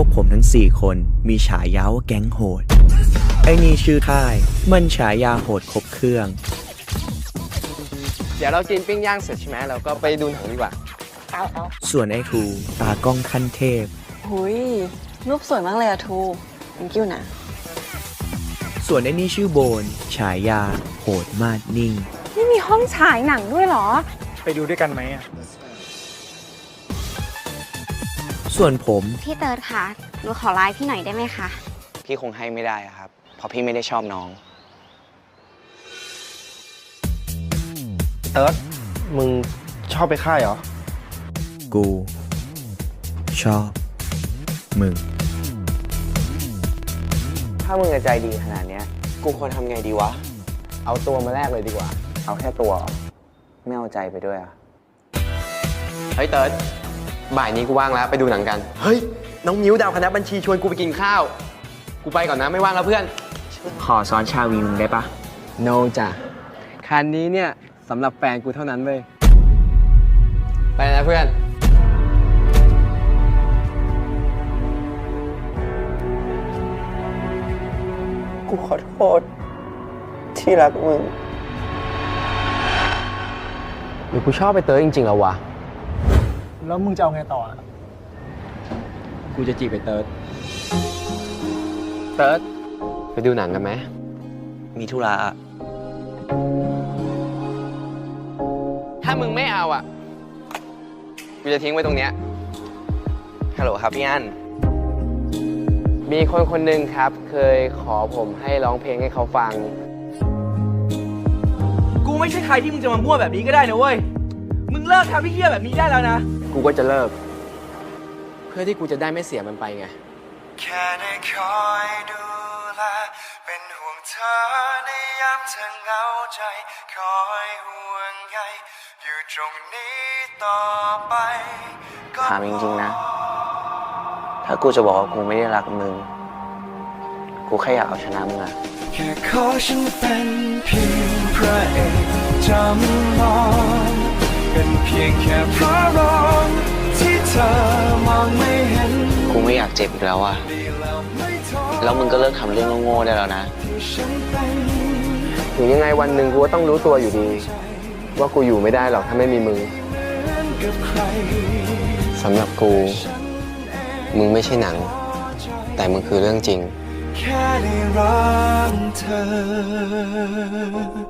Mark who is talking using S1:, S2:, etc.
S1: วกผมทั้ง4 คนมีฉายาว่าแก๊งโหด ไอ้นี่ชื่อค่าย มันฉายาโหดครบเครื่อง
S2: เดี๋ยวเรากินปิ้งย่างเสร็จใช่ไหมเราก็ไปดูหนังดีกว่า
S1: ส่วนไอ้ทูตากล้องขั้นเทพ
S3: หุยรูปสวยมากเลยอะทู thank you นะ
S1: ส่วนไอ้นี่ชื่อโบน ฉายาโหดมากนิ่ง
S4: นี่มีห้องฉายหนังด้วยเหรอ
S5: ไปดูด้วยกันไหมอะ
S1: ่วนผม
S6: พี่เติร์ดคะหนูขอไลน์พี่หน่อยได้ไหมคะ
S7: พี่คงให้ไม่ได้ครับ เพราะพี่ไม่ได้ชอบน้อง
S5: เติร์ดมึงชอบไปค่ายเหรอ
S8: กู ชอบมึง
S7: ถ้ามึงจะใจดีขนาดนี้กูควรทำไงดีวะ เอาตัวมาแลกเลยดีกว่า
S8: เอาแค่ตัว ไม่เอาใจไปด้วยอ่ะ
S7: เฮ้ยเติร์ดบ่ายนี้กูว่างแล้วไปดูหนังกัน
S8: เฮ้ย น้องมิ้วดาวคณะบัญชีชวนกูไปกินข้าว กูไปก่อนนะไม่ว่างแล้วเพื่อน
S7: ขอซ้อนชาวีมึงได้ปะ
S5: โนจ้ะคันนี้เนี่ยสำหรับแฟนกูเท่านั้นเว้ย
S7: ไปนะเพื่อน กูขอโทษที่รักมึง
S8: หรือกูชอบไปเตอจริงๆแล้ววะ
S5: แล้วมึงจะเอาไงต่อะ
S8: กูจะจีบไปเติร์ด
S7: เติร์ดไปดูหนังกันไหมมีธุระถ้ามึงไม่เอาอ่ะ กูจะทิ้งไว้ตรงเนี้ยฮัลโหลครับพี่อัน มีคนคนหนึ่งครับเคยขอผมให้ร้องเพลงให้เขาฟัง
S8: กูไม่ใช่ใครที่มึงจะมามั่วแบบนี้ก็ได้นะเว้ย มึงเลิกทำพี่เฮี้ยแบบนี้ได้แล้วนะ
S7: กูก็จะเลิก เพื่อที่กูจะได้ไม่เสียมันไปไง
S9: แค่ได้คอยดูแลเป็นห่วงเธอ ในยามเธอเหงาใจ คอยห่วงใยอยู่ตรงนี้ต่อไป
S7: ถามจริงๆนะ ถ้ากูจะบอกว่ากูไม่ได้รักมึง กูแค่อยากเอาชนะมึงอะ
S9: แค่ขอฉันเป็น เพียงพระเอกจำลองเป็นเพียงแค่พระ
S7: อยากเจ็บอีกแล้วอะแล้วมึงก็เลิกทำเรื่องโง่ๆได้แล้วนะ
S8: ถึงยังไงวันหนึ่งกูก็ต้องรู้ตัวอยู่ดี ว่ากูอยู่ไม่ได้หรอกถ้าไม่มีมึง
S7: สำหรับกู มึงไม่ใช่หนัง แต่มึงคือเรื่องจริงแค่ได้รักเธอ